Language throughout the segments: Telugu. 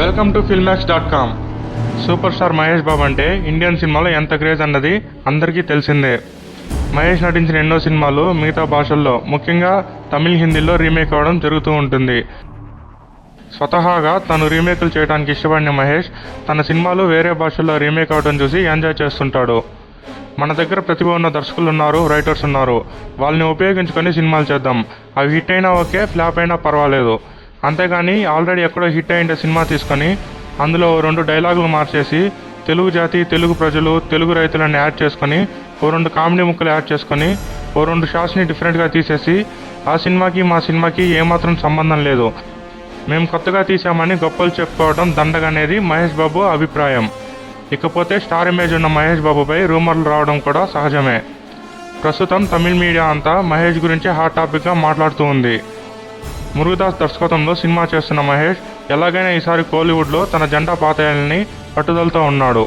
Welcome to Filmax dot com. Super star Mahesh Babu అంటే ఇండియన్ సినిమాలో ఎంత క్రేజ్ అన్నది అందరికీ తెలిసిందే. మహేష్ నటించిన ఎన్నో సినిమాలు మిగతా భాషల్లో ముఖ్యంగా తమిళ్ హిందీలో రీమేక్ అవ్వడం జరుగుతూ ఉంటుంది. స్వతహాగా తను రీమేకులు చేయడానికి ఇష్టపడిన మహేష్ తన సినిమాలు వేరే భాషల్లో రీమేక్ అవడం చూసి ఎంజాయ్ చేస్తుంటాడు. మన దగ్గర ప్రతిభ ఉన్న దర్శకులు ఉన్నారు రైటర్స్ ఉన్నారు. వాళ్ళని ఉపయోగించుకొని సినిమాలు చేద్దాం. అవి హిట్ అయినా ఓకే ఫ్లాప్ అయినా పర్వాలేదు. అంతేగాని ఆల్రెడీ ఎక్కడో హిట్ అయిన సినిమా తీసుకొని అందులో ఓ రెండు డైలాగులు మార్చేసి తెలుగు జాతి తెలుగు ప్రజలు తెలుగు రైతులను యాడ్ చేసుకొని ఓ రెండు కామెడీ ముక్కలు యాడ్ చేసుకొని ఓ రెండు షాట్స్ని డిఫరెంట్గా తీసేసి ఆ సినిమాకి మా సినిమాకి ఏమాత్రం సంబంధం లేదు. మేము కొత్తగా తీసామని గొప్పలు చెప్పుకోవడం దండగనేది మహేష్ బాబు అభిప్రాయం. ఇకపోతే స్టార్ ఇమేజ్ ఉన్న మహేష్ బాబుపై రూమర్లు రావడం కూడా సహజమే. ప్రస్తుతం తమిళ మీడియా అంతా మహేష్ గురించి హాట్ టాపిక్గా మాట్లాడుతూ ఉంది. మురుగదాస్ దర్శకత్వంలో సినిమా చేస్తున్న మహేష్ ఎలాగైనా ఈసారి కోలీవుడ్లో తన జెండా పాతేయాలని పట్టుదలతో ఉన్నాడు.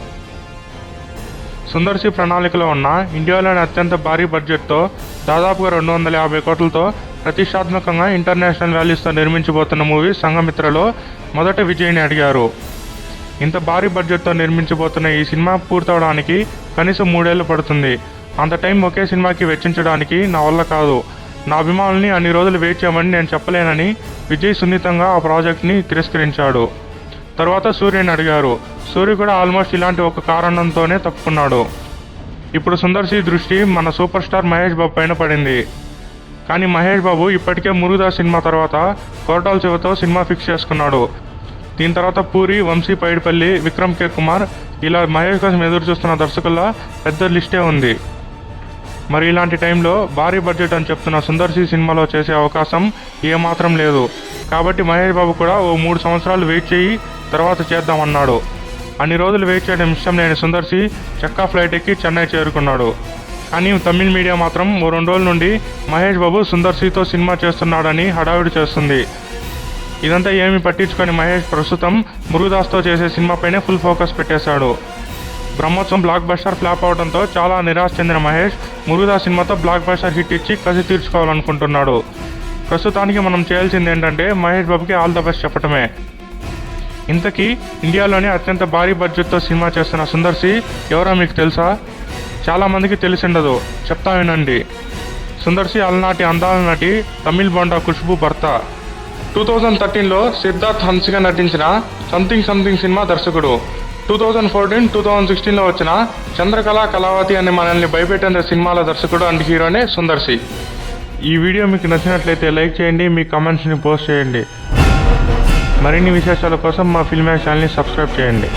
సుందర్శి ప్రణాళికలో ఉన్న ఇండియాలోని అత్యంత భారీ బడ్జెట్తో దాదాపుగా రెండు వందల యాభై కోట్లతో ప్రతిష్టాత్మకంగా ఇంటర్నేషనల్ వాల్యూస్తో నిర్మించబోతున్న మూవీ సంఘమిత్రలో మొదట విజయ్ని అడిగారు. ఇంత భారీ బడ్జెట్తో నిర్మించబోతున్న ఈ సినిమా పూర్తవడానికి కనీసం మూడేళ్ళు పడుతుంది. అంత టైం ఒకే సినిమాకి వెచ్చించడానికి నా వల్ల కాదు. నా అభిమానుల్ని అన్ని రోజులు వెయిట్ చేయమని నేను చెప్పలేనని విజయ్ సున్నితంగా ఆ ప్రాజెక్ట్ని తిరస్కరించాడు. తర్వాత సూర్యని అడిగారు. సూర్య కూడా ఆల్మోస్ట్ ఇలాంటి ఒక కారణంతోనే తప్పుకున్నాడు. ఇప్పుడు సుందర్సి దృష్టి మన సూపర్ స్టార్ మహేష్ బాబు పైన పడింది. కానీ మహేష్ బాబు ఇప్పటికే మురుగదాస్ సినిమా తర్వాత కోటాల శివతో సినిమా ఫిక్స్ చేసుకున్నాడు. దీని తర్వాత పూరి వంశీ పైడిపల్లి విక్రమ్ కే కుమార్ ఇలా మహేష్ కోసం ఎదురు చూస్తున్న దర్శకుల్లో పెద్ద లిస్టే ఉంది. మరి ఇలాంటి టైంలో భారీ బడ్జెట్ అని చెప్తున్న సుందర్సి సినిమాలో చేసే అవకాశం ఏమాత్రం లేదు. కాబట్టి మహేష్ బాబు కూడా ఓ మూడు సంవత్సరాలు వెయిట్ చేయి తర్వాత చేద్దామన్నాడు. అన్ని రోజులు వెయిట్ చేయడం ఇష్టం లేని సుందర్సి చెక్కా ఫ్లైట్ ఎక్కి చెన్నై చేరుకున్నాడు. కానీ తమిళ మీడియా మాత్రం ఓ రెండు రోజుల నుండి మహేష్ బాబు సుందర్సితో సినిమా చేస్తున్నాడని హడావిడి చేస్తుంది. ఇదంతా ఏమి పట్టించుకొని మహేష్ ప్రస్తుతం మురుగదాస్తో చేసే సినిమాపైనే ఫుల్ ఫోకస్ పెట్టేశాడు. బ్రహ్మోత్సవం బ్లాక్ బస్టర్ ఫ్లాప్ అవడంతో చాలా నిరాశ చెందిన మహేష్ మురుదా సినిమాతో బ్లాక్ బస్టర్ హిట్ ఇచ్చి కసి తీర్చుకోవాలనుకుంటున్నాడు. ప్రస్తుతానికి మనం చేయాల్సింది ఏంటంటే మహేష్ బాబుకి ఆల్ ద బెస్ట్ చెప్పటమే. ఇంతకీ ఇండియాలోనే అత్యంత భారీ బడ్జెట్తో సినిమా చేస్తున్న సుందర్శి ఎవరో మీకు తెలుసా? చాలామందికి తెలిసిండదు. చెప్తా వినండి. సుందర్శి అలనాటి అందాల నటి తమిళ్ బొండా ఖుష్బు భర్త. టూ థౌజండ్ థర్టీన్లో సిద్ధార్థ్ హన్స్గా నటించిన సంథింగ్ సంథింగ్ సినిమా దర్శకుడు. Two thousand fourteen two thousand సిక్స్టీన్లో వచ్చిన చంద్రకళ కళావతి అనే మనల్ని భయపెట్టిన సినిమాల దర్శకుడు అండ్ హీరోనే సుందర్శి. ఈ వీడియో మీకు నచ్చినట్లయితే లైక్ చేయండి మీ కమెంట్స్ని పోస్ట్ చేయండి. మరిన్ని విశేషాల కోసం మా ఫిల్మ్ ఛానల్ని సబ్స్క్రైబ్ చేయండి.